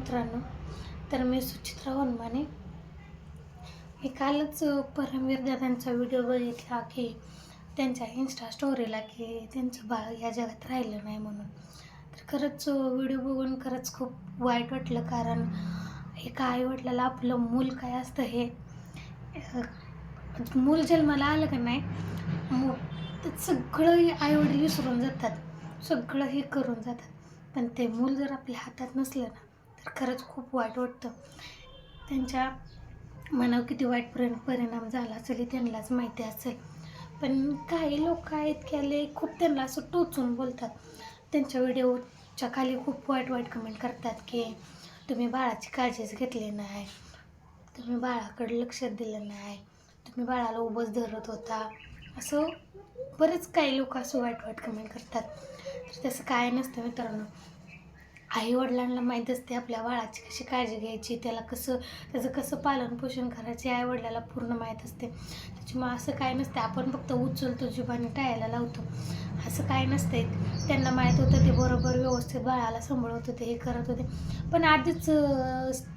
मित्रांनो तर मी सुचित्रा वनमाने. मी कालच परमवीर दादांचा व्हिडिओ बघितला की त्यांच्या इन्स्टा स्टोरीला की त्यांचं बाळ या जगात राहिलं नाही म्हणून. तर खरंच व्हिडिओ बघून खरंच खूप वाईट वाटलं कारण एका आईवडिलाला आपलं मूल काय असतं हे मूल जन्माला आलं का नाही मग ते सगळं आईवडील विसरून जातात. सगळं हे करून जातात. पण ते मूल जर आपल्या हातात नसलं ना तर खरंच खूप वाईट वाटतं. त्यांच्या मनावर किती वाईट परि परिणाम झाला असेल त्यांनाच माहिती असेल. पण काही लोक आहेत की आले खूप त्यांना असं टोचून बोलतात. त्यांच्या व्हिडिओच्या खाली खूप वाईट वाईट कमेंट करतात की तुम्ही बाळाची काळजीच घेतली नाही. तुम्ही बाळाकडे लक्ष दिलं नाही. तुम्ही बाळाला उभंच धरत होता. असं बरेच काही लोक असं वाईट वाईट कमेंट करतात. तर तसं काय नसतं मित्रांनो. आई वडिलांना माहीत असते आपल्या बाळाची कशी काळजी घ्यायची त्याला कसं त्याचं कसं पालन पोषण करायचे आई वडिलाला पूर्ण माहीत असते. त्याच्यामुळे असं काय नसते आपण फक्त उचलतो जीवाने टाळायला लावतो. असं काय नसते त्यांना माहीत होतं ते बरोबर व्यवस्थित बाळाला सांभाळत होते हे करत होते. पण आधीच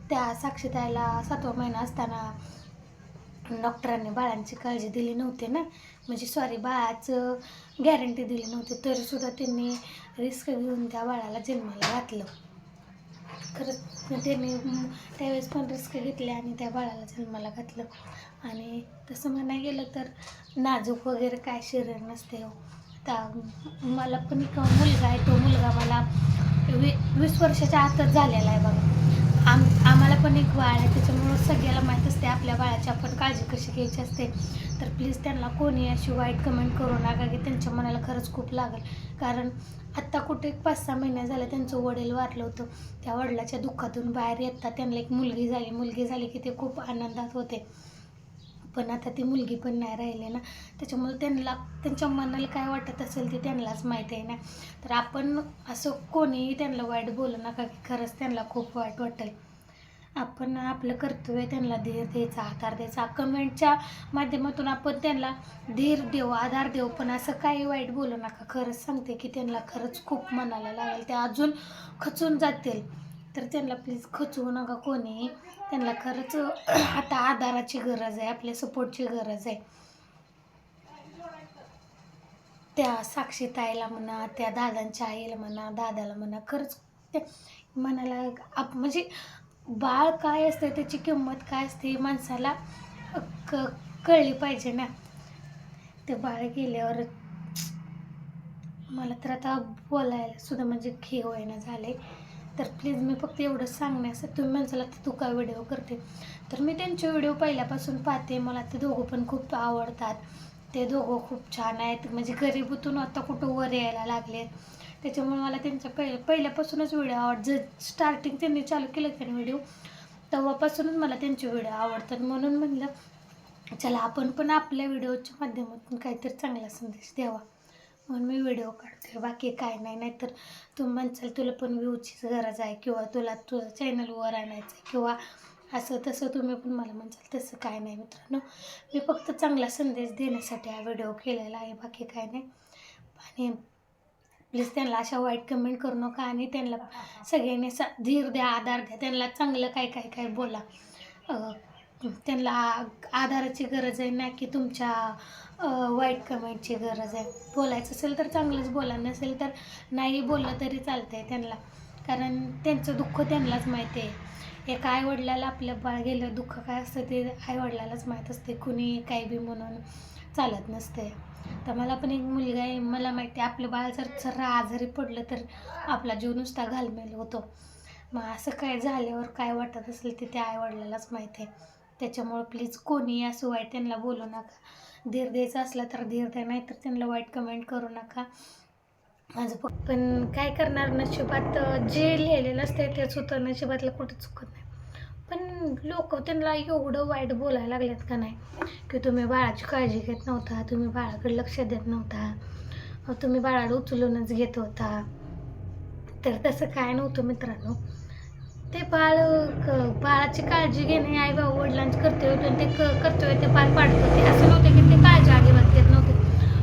त्या साक्षीताईला सातवा महिना असताना डॉक्टरांनी बाळांची काळजी दिली नव्हती ना. म्हणजे सॉरी बाळाचं गॅरंटी दिली नव्हती. तरीसुद्धा त्यांनी रिस्क घेऊन त्या बाळाला जन्माला घातलं. खरंच त्याने त्यावेळेस पण रिस्क घेतले आणि त्या बाळाला जन्माला घातलं. आणि तसं म्हणायला गेलं तर नाजूक वगैरे काय शरीर नसते हो. त्या मला पण एक मुलगा आहे तो मुलगा मला वी वीस वर्षाच्या आतच झालेला आहे बघा. आम आम्हाला पण एक बाळ आहे त्याच्यामुळं सगळ्याला माहीत असते आपल्या बाळाची आपण काळजी कशी घ्यायची असते. तर प्लीज त्यांना कोणी अशी वाईट कमेंट करू नका की त्यांच्या मनाला खरंच खूप लागेल. कारण आत्ता कुठे एक पाच सहा महिने झाले त्यांचं वडील वारलं होतं. त्या वडिलाच्या दुःखातून बाहेर येतात. त्यांना एक मुलगी झाली. मुलगी झाली की ते खूप आनंदात होते. पण आता ती मुलगी पण नाही राहिली ना. त्याच्यामुळे त्यांना त्यांच्या मनाला काय वाटत असेल ते त्यांनाच माहीत आहे ना. तर आपण असं कोणीही त्यांना वाईट बोलू नका की खरंच त्यांना खूप वाईट वाटेल. आपण आपलं कर्तव्य त्यांना धीर द्यायचा आधार द्यायचा. कमेंटच्या माध्यमातून आपण त्यांना धीर देऊ आधार देऊ पण असं काही वाईट बोलू नका. खरंच सांगते की त्यांना खरंच खूप मनाला लागेल. ते अजून खचून जातील. तर त्यांना प्लीज खचवू नका कोणी त्यांना खरंच आता आधाराची गरज आहे आपल्या सपोर्टची गरज आहे. त्या साक्षी ताईला म्हणा त्या दादांच्या आईला म्हणा दादाला म्हणा खरंच ते मनाला आप म्हणजे बाळ काय असते त्याची किंमत काय असते माणसाला क कळली पाहिजे ना. ते बाळ गेल्यावर मला तर आता बोलायला सुद्धा म्हणजे खे होईना झाले. तर प्लीज मी फक्त एवढं सांगण्यासाठी तुम्ही माणसाला तू काय व्हिडिओ करते. तर मी त्यांचे व्हिडिओ पहिल्यापासून पाहते मला ते दोघं पण खूप आवडतात. ते दोघं खूप छान आहेत म्हणजे गरिबीतून आता कुठं वर यायला लागलेत. त्याच्यामुळे मला त्यांच्या पहि पहिल्यापासूनच व्हिडिओ आवड ज स्टार्टिंग त्यांनी चालू केलं त्यांनी व्हिडिओ तेव्हापासूनच मला त्यांचे व्हिडिओ आवडतात. म्हणून म्हणलं चला आपण पण आपल्या व्हिडिओच्या माध्यमातून काहीतरी चांगला संदेश द्यावा. म्हणून मी व्हिडिओ काढते. बाकी काय नाही. नाहीतर तू म्हणचाल तुला पण व्ह्यूचीच गरज आहे किंवा तुला तुझं चॅनलवर आणायचं आहे किंवा असं तसं तुम्ही पण मला म्हणचाल तसं काय नाही मित्रांनो. मी फक्त चांगला संदेश देण्यासाठी हा व्हिडिओ केलेला आहे. बाकी काय नाही. आणि प्लीज त्यांना अशा वाईट कमेंट करू नका आणि त्यांना सगळ्यांनी सा धीर द्या आधार द्या त्यांना चांगलं काय काय काय बोला. त्यांना आधाराची गरज आहे ना की तुमच्या वाईट कमेंटची गरज आहे. बोलायचं असेल तर चांगलंच बोला नसेल तर नाही बोललं तरी चालतं आहे त्यांना. कारण त्यांचं दुःख त्यांनाच माहिती आहे. एका आईवडिलाला आपलं बाळ गेलं दुःख काय असतं ते आईवडिलालाच माहीत असते. कुणी काही बी म्हणून. चालत नसते. तर मला पण एक मुलगा आहे मला माहिती आहे आपलं बाळ जर जर आजारी पडलं तर आपला जीव नुसता घालमेल होतो. मग असं काय झाल्यावर काय वाटत असेल ते त्या आईवडिलालाच माहीत आहे. त्याच्यामुळं प्लीज कोणी असं वाईट त्यांना बोलू नका. धीर द्यायचा असला तर धीर द्या नाही तर त्यांना वाईट कमेंट करू नका. माझं पण काय करणार? नशिबात जे लिहिलेलं असतं तेच होतं नशिबातलं कुठं चुकत नाही. पण लोक त्यांना एवढं वाईट बोलायला लागलेत का नाही? की तुम्ही बाळाची काळजी घेत नव्हता तुम्ही बाळाकडे लक्ष देत नव्हता तुम्ही बाळाला उचलूनच घेत होता. तर तसं काय नव्हतं मित्रांनो. ते बाळ बाळाची काळजी घेणे आई बाबा वडिलांचे कर्तव्य होते आणि ते क कर्तव्य ते पार पाडत होते. असं नव्हते की ते काळजी अजिबात घेत नव्हते.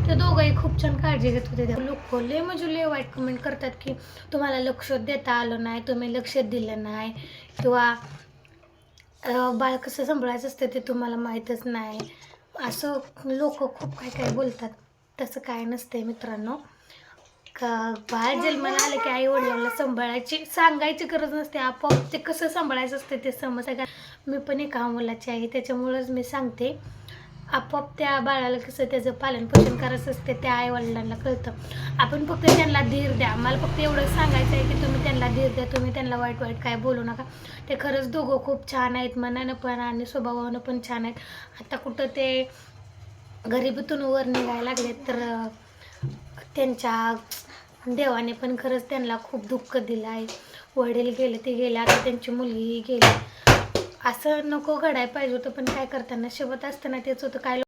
ते दोघंही खूप छान काळजी घेत होते. लोक लय म्हणजे लय वाईट कमेंट करतात की तुम्हाला लक्ष देता आलं नाही तुम्ही लक्ष दिलं नाही किंवा बाळ कसं सांभाळायचं असतं ते तुम्हाला माहीतच नाही. असं लोक खूप काय काय बोलतात. तसं काय नसतंय मित्रांनो. का बाळ जन्माला आलं की आई वडिलांना सांभाळायची सांगायची गरज नसते. आपोआप ते कसं सांभाळायचं असते ते समजतं. का मी पण एका मुलाची आहे त्याच्यामुळंच मी सांगते. आपोआप त्या बाळाला कसं त्याचं पालन पोषण करायचं असते त्या आई वडिलांना कळतं. आपण फक्त त्यांना धीर द्या. मला फक्त एवढं सांगायचं आहे की तुम्ही त्यांना धीर द्या तुम्ही त्यांना वाईट वाईट काय बोलू नका. ते खरंच दोघं खूप छान आहेत मनानं पण आणि स्वभावानं पण छान आहेत. आता कुठं ते गरिबीतून वर निघायला लागले तर त्यांच्या देवाने पण खरंच त्यांना खूप दुःख दिलं आहे वडील गेले ते गेले आता त्यांची मुलगीही गेली. असं नको घडायला पाहिजे होतं पण काय करताना शेवट असताना तेच होतं. काय